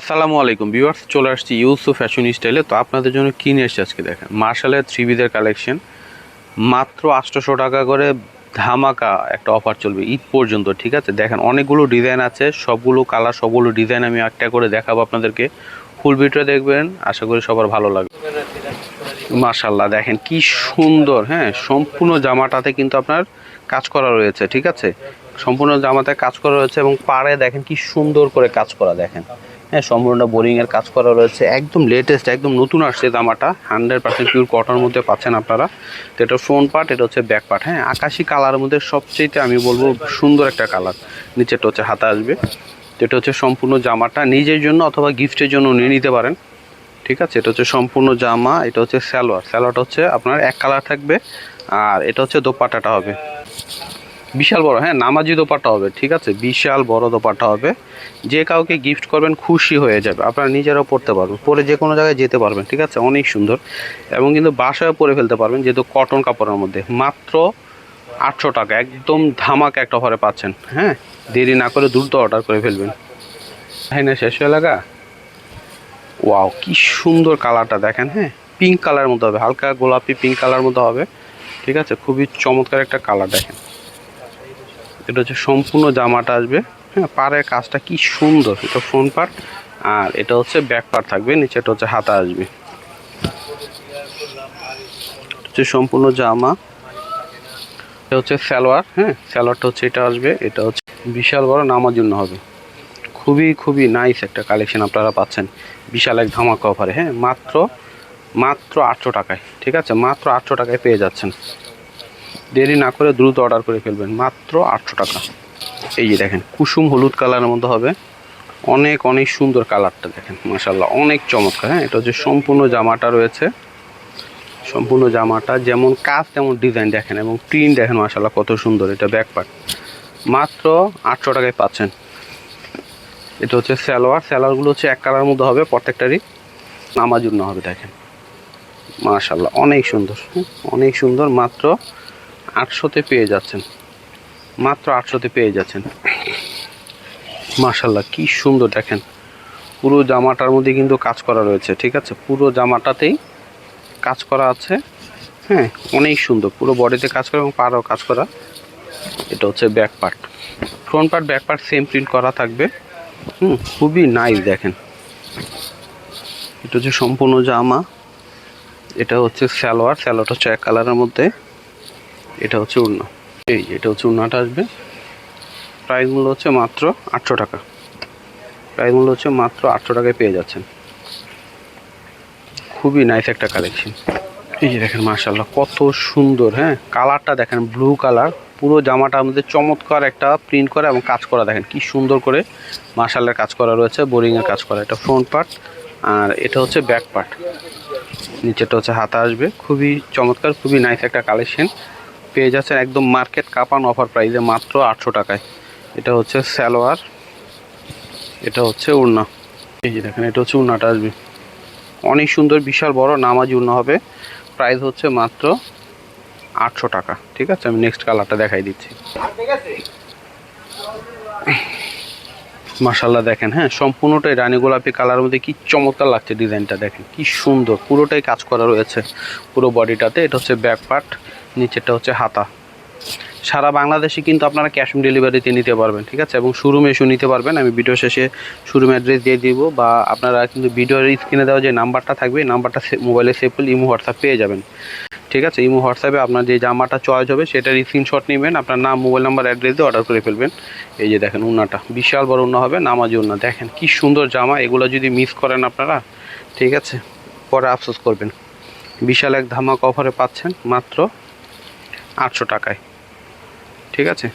আসসালামু আলাইকুম ভিউয়ার্স, চলে আসছি ইউসু ফ্যাশন স্টাইলে। তো আপনাদের জন্য কিনে এসেছি আজকে দেখেন? মার্শালের থ্রি বিদের কালেকশন। মাত্র আটশোশো টাকা করে ধামাকা একটা অফার চলবে ঈদ পর্যন্ত, ঠিক আছে? দেখেন, অনেকগুলো ডিজাইন আছে। সবগুলো কালার সবগুলো ডিজাইন আমি একটা করে দেখাবো আপনাদেরকে। ফুল ভিডিও দেখবেন, আশা করি সবার ভালো লাগবে। মার্শাল্লাহ, দেখেন কি সুন্দর হ্যাঁ? সম্পূর্ণ জামাটাতে কিন্তু আপনার কাজ করা রয়েছে, ঠিক আছে? সম্পূর্ণ জামাতে কাজ করা রয়েছে এবং পাড়ে দেখেন কি সুন্দর করে কাজ করা, দেখেন। হ্যাঁ সম্পূর্ণ বোরিং এর কাজ করা রয়েছে। একদম লেটেস্ট একদম নতুন আসছে জামাটা। হান্ড্রেড পার্সেন্ট পিওর কটনের মধ্যে পাচ্ছেন আপনারা। তো এটা ফ্রন্ট পার্ট এটা হচ্ছে ব্যাক পার্ট হ্যাঁ আকাশি কালারের মধ্যে সবচেয়ে আমি বলব সুন্দর একটা কালার নিচেটা হচ্ছে হাতা আসবে। তো এটা হচ্ছে সম্পূর্ণ জামাটা। নিজের জন্য অথবা গিফটের জন্য নিয়ে নিতে পারেন। ঠিক আছে? এটা হচ্ছে সম্পূর্ণ জামা, এটা হচ্ছে স্যালোয়ার স্যালোয়ারটা হচ্ছে আপনার এক কালার থাকবে, আর এটা হচ্ছে দোপাটাটা হবে। বিশাল বড় হ্যাঁ নামাজি দোপাট্টা হবে, ঠিক আছে? বিশাল বড় দোপাট্টা হবে। যে কাউকে গিফট করবেন, খুশি হয়ে যাবে। আপনারা নিজেরাও পড়তে পারবেন। পরে যে কোনো জায়গায় যেতে পারবেন, ঠিক আছে? অনেক সুন্দর। এবং কিন্তু বাসায় পরে ফেলতে পারবেন, যেহেতু কটন কাপড়ের মধ্যে। মাত্র আটশো টাকা, একদম ধামাক একটা অফারে পাচ্ছেন হ্যাঁ? দেরি না করে দ্রুত অর্ডার করে ফেলবেন। হ্যাঁ না শেষ লাগা? ওয়াও, কি সুন্দর কালারটা দেখেন হ্যাঁ? পিঙ্ক কালার মতো হবে, হালকা গোলাপি পিঙ্ক কালার মতো হবে, ঠিক আছে? খুবই চমৎকার একটা কালার দেখেন। এটা হচ্ছে সম্পূর্ণ জামাটা আসবে। হ্যাঁ পাড়ের কাজটা কি সুন্দর। এটা ফ্রন্ট পার্ট আর এটা হচ্ছে ব্যাক পার্ট থাকবে নিচে এটা হচ্ছে হাতা আসবে। হচ্ছে সম্পূর্ণ জামা। এটা হচ্ছে সালোয়ার হ্যাঁ সালোয়ারটা হচ্ছে এটা আসবে, এটা হচ্ছে বিশাল বড় নামার জন্য হবে। খুবই খুবই নাইস একটা কালেকশন আপনারা পাচ্ছেন। বিশাল এক ধামাকা অফারে হ্যাঁ মাত্র মাত্র আটশো টাকায়, ঠিক আছে? মাত্র আটশো টাকায় পেয়ে যাচ্ছেন। দেরি না করে দ্রুত অর্ডার করে ফেলবেন। মাত্র আটশো টাকা। এই যে দেখেন কুসুম হলুদ কালারের মধ্যে হবে। অনেক অনেক সুন্দর কালারটা দেখেন মাসাল্লাহ অনেক চমৎকার হ্যাঁ? এটা হচ্ছে সম্পূর্ণ জামাটা রয়েছে। সম্পূর্ণ জামাটা যেমন কাজ তেমন ডিজাইন দেখেন এবং প্রিন্ট দেখেন মাসাল্লাহ কত সুন্দর এটা ব্যাক পার্ট মাত্র আটশো টাকায় পাচ্ছেন। এটা হচ্ছে স্যালোয়ার স্যালোয়ারগুলো হচ্ছে এক কালার মধ্যে হবে প্রত্যেকটারই নামার জন্য হবে দেখেন। মাশাল্লাহ অনেক সুন্দর হ্যাঁ, অনেক সুন্দর মাত্র আটশোতে পেয়ে যাচ্ছেন। মাত্র আটশোতে পেয়ে যাচ্ছেন। মাশাল্লাহ কি সুন্দর দেখেন। পুরো জামাটার মধ্যে কিন্তু কাজ করা রয়েছে, ঠিক আছে? পুরো জামাটাতেই কাজ করা আছে। হ্যাঁ অনেক সুন্দর। পুরো বডিতে কাজ করা এবং পাড়ও কাজ করা। এটা হচ্ছে back part front part back part same print করা থাকবে। হুম, খুবই নাইস দেখেন। এটা হচ্ছে সম্পূর্ণ জামা। এটা হচ্ছে স্যালোয়ার স্যালোয়ারটা হচ্ছে এক কালারের মধ্যে। এটা হচ্ছে উড়না। এই যে, এটা হচ্ছে উড়নাটা আসবে। প্রাইস মূল্য হচ্ছে মাত্র আটশো টাকা। প্রাইস মূল্য হচ্ছে মাত্র আটশো টাকায় পেয়ে যাচ্ছেন। খুবই নাইস একটা কালেকশন এই যে দেখেন মার্শাল্লাহ কত সুন্দর হ্যাঁ? কালারটা দেখেন ব্লু কালার পুরো জামাটা আমাদের চমৎকার একটা প্রিন্ট করা এবং কাজ করা। দেখেন, কি সুন্দর করে মার্শালের কাজ করা রয়েছে বোরিংয়ের কাজ করা। এটা ফ্রন্ট পার্ট আর এটা হচ্ছে ব্যাক পার্ট নিচেটা হচ্ছে হাতা আসবে। খুবই চমৎকার, খুবই নাইস একটা কালেকশন পেয়ে যাচ্ছেন একদম মার্কেট কাপান অফার প্রাইসে মাত্র আটশো টাকায়। এটা হচ্ছে স্যালোয়ার এটা হচ্ছে উড়না। এই যে দেখেন, এটা হচ্ছে উড়নাটা আসবে। অনেক সুন্দর, বিশাল বড়, নামাজ উড়না হবে। প্রাইস হচ্ছে মাত্র আটশো টাকা। ঠিক আছে, আমি নেক্সট কালারটা দেখাই দিচ্ছি। মাশাল্লাহ দেখেন হ্যাঁ সম্পূর্ণটাই রানী গোলাপি কালার মধ্যে কি চমৎকার লাগছে ডিজাইনটা দেখেন, কি সুন্দর, পুরোটাই কাজ করা রয়েছে পুরো বডিটাতে। এটা হচ্ছে ব্যাক পার্ট নিচেরটা হচ্ছে হাতা। সারা বাংলাদেশে কিন্তু আপনারা ক্যাশ অন ডেলিভারিতে নিতে পারবেন, ঠিক আছে? এবং শোরুমে এসেও নিতে পারবেন। আমি ভিডিও শেষে শোরুম অ্যাড্রেস দিয়ে দিব বা আপনারা কিন্তু ভিডিওর স্ক্রিনে দেওয়া যে নাম্বারটা থাকবে, এই নাম্বারটা মোবাইলে সেভ করলে ইমো হোয়াটসঅ্যাপ পেয়ে যাবেন। ঠিক আছে? ইমো হোয়াটসঅ্যাপে আপনার যে জামাটা চয়েস হবে সেটার স্ক্রিনশট নেবেন, আপনার নাম মোবাইল নাম্বার অ্যাড্রেস দিয়ে অর্ডার করে ফেলবেন। এই যে দেখেন উন্নাটা, বিশাল বড় উন্না হবে, নামাজি উন্না। দেখেন কি সুন্দর জামা, এগুলো যদি মিস করেন আপনারা, ঠিক আছে? পরে আফসোস করবেন। বিশাল এক ধামাক অফারে পাচ্ছেন, মাত্র আটশো টাকায়। ঠিক আছে?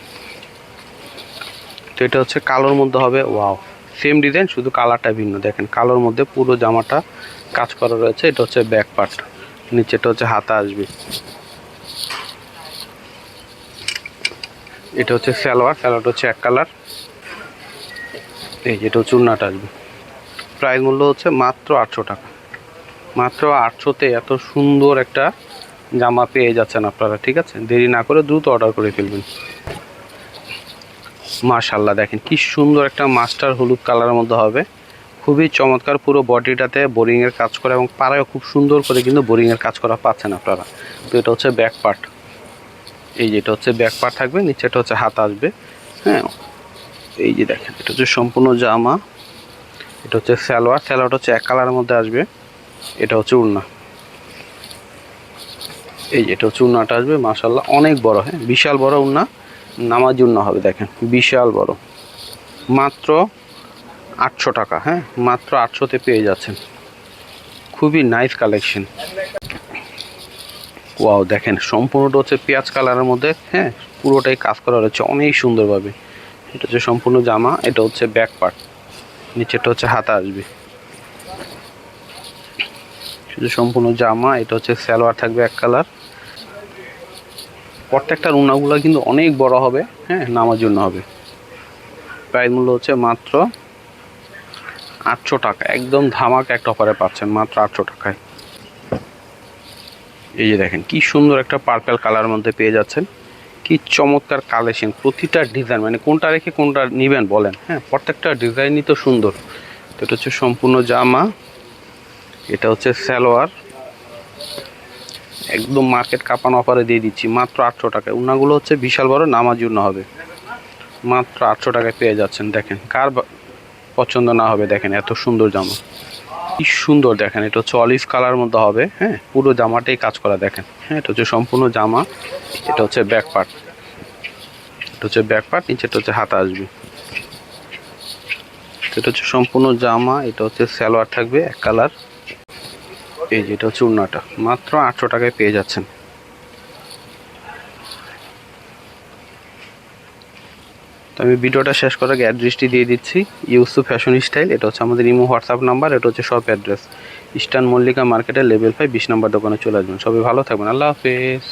তো এটা হচ্ছে কালোর মধ্যে হবে, ওয়াও। সেম ডিজাইন, শুধু কালারটা ভিন্ন। দেখেন, কালোর মধ্যে পুরো জামাটা কাজ করা রয়েছে। এটা হচ্ছে ব্যাক পার্ট। নিচেটা হচ্ছে হাতা আসবে। এটা হচ্ছে সালোয়ার, সালোয়ারটা হচ্ছে এক কালার। এই যেটা হচ্ছে উন্নাটা আসবে। প্রাইস মূল্য হচ্ছে মাত্র আটশো টাকা। মাত্র আটশোতে এত সুন্দর একটা জামা পেয়ে যাচ্ছেন আপনারা, ঠিক আছে? দেরি না করে দ্রুত অর্ডার করে ফেলবেন। মাশাল্লাহ দেখেন কি সুন্দর একটা মাস্টার হলুদ কালারের মধ্যে হবে। খুবই চমৎকার পুরো বডিটাতে বোরিংয়ের কাজ করা এবং পাড়ায় খুব সুন্দর করে কিন্তু বোরিংয়ের কাজ করা পাচ্ছেন আপনারা। তো এটা হচ্ছে ব্যাক পার্ট এই যেটা হচ্ছে ব্যাক পার্ট থাকবে নিচেটা হচ্ছে হাত আসবে। হ্যাঁ এই যে দেখেন, এটা হচ্ছে সম্পূর্ণ জামা। এটা হচ্ছে স্যালোয়ার স্যালোয়ারটা হচ্ছে এক কালারের মধ্যে আসবে। এটা হচ্ছে উড়না। এই এটা হচ্ছে উন্নাটা আসবে মাসাল্লাহ অনেক বড় হ্যাঁ? বিশাল বড় উন্না। নামাজ উন্না হবে, দেখেন। বিশাল বড়। মাত্র আটশো টাকা হ্যাঁ? মাত্র আটশোতে পেয়ে যাচ্ছেন। খুবই নাইস কালেকশন ওয়াও দেখেন, সম্পূর্ণটা হচ্ছে পেঁয়াজ কালারের মধ্যে হ্যাঁ? পুরোটাই কাজ করা রয়েছে, অনেক সুন্দরভাবে। এটা হচ্ছে সম্পূর্ণ জামা, এটা হচ্ছে ব্যাক পার্ট নিচেটা হচ্ছে হাতা আসবে। সম্পূর্ণ জামা, এটা হচ্ছে সালোয়ার থাকবে এক কালার প্রত্যেকটা রুনাগুলো কিন্তু অনেক বড় হবে হ্যাঁ নামার জন্য হবে। প্রাইস মূল্য হচ্ছে মাত্র আটশো টাকা। একদম ধামাকা একটা অফারে পাচ্ছেন, মাত্র আটশো টাকায়। এই যে দেখেন, কি সুন্দর একটা পার্পেল কালার মধ্যে পেয়ে যাচ্ছেন। কি চমৎকার কালেকশন প্রতিটা ডিজাইন মানে কোনটা রেখে কোনটা নেবেন বলেন। হ্যাঁ প্রত্যেকটা ডিজাইনই তো সুন্দর। তো এটা হচ্ছে সম্পূর্ণ জামা, এটা হচ্ছে সালোয়ার। একদম মার্কেট কাপানো অফারে দিয়ে দিচ্ছি, মাত্র আটশো টাকায়। উনাগুলো হচ্ছে বিশাল বড় নামার জন্য হবে। মাত্র আটশো টাকায় পেয়ে যাচ্ছেন, দেখেন। কার পছন্দ না হবে, দেখেন, এত সুন্দর জামা। কি সুন্দর, দেখেন, এটা হচ্ছে অলিভ কালার মধ্যে হবে হ্যাঁ? পুরো জামাটাই কাজ করা, দেখেন। হ্যাঁ এটা হচ্ছে সম্পূর্ণ জামা, এটা হচ্ছে ব্যাক পার্ট এটা হচ্ছে ব্যাক পার্ট নিচেটা হচ্ছে হাতা আসবে। এটা হচ্ছে সম্পূর্ণ জামা, এটা হচ্ছে সালোয়ার থাকবে, এক কালার এই যে এটা হচ্ছে উন্নাটা মাত্র আটশো টাকায় পেয়ে যাচ্ছেন। আমি ভিডিওটা শেষ করার আগে অ্যাড্রেসটি দিয়ে দিচ্ছি। ইউসু ফ্যাশন স্টাইল এটা হচ্ছে আমাদের ইমো হোয়াটসঅ্যাপ নাম্বার, এটা হচ্ছে শপ অ্যাড্রেস ইস্টার্ন মল্লিকা মার্কেটের লেভেল ফাইভ বিশ নাম্বার দোকানে চলে আসবেন। সবাই ভালো থাকবেন। আল্লাহ হাফেজ।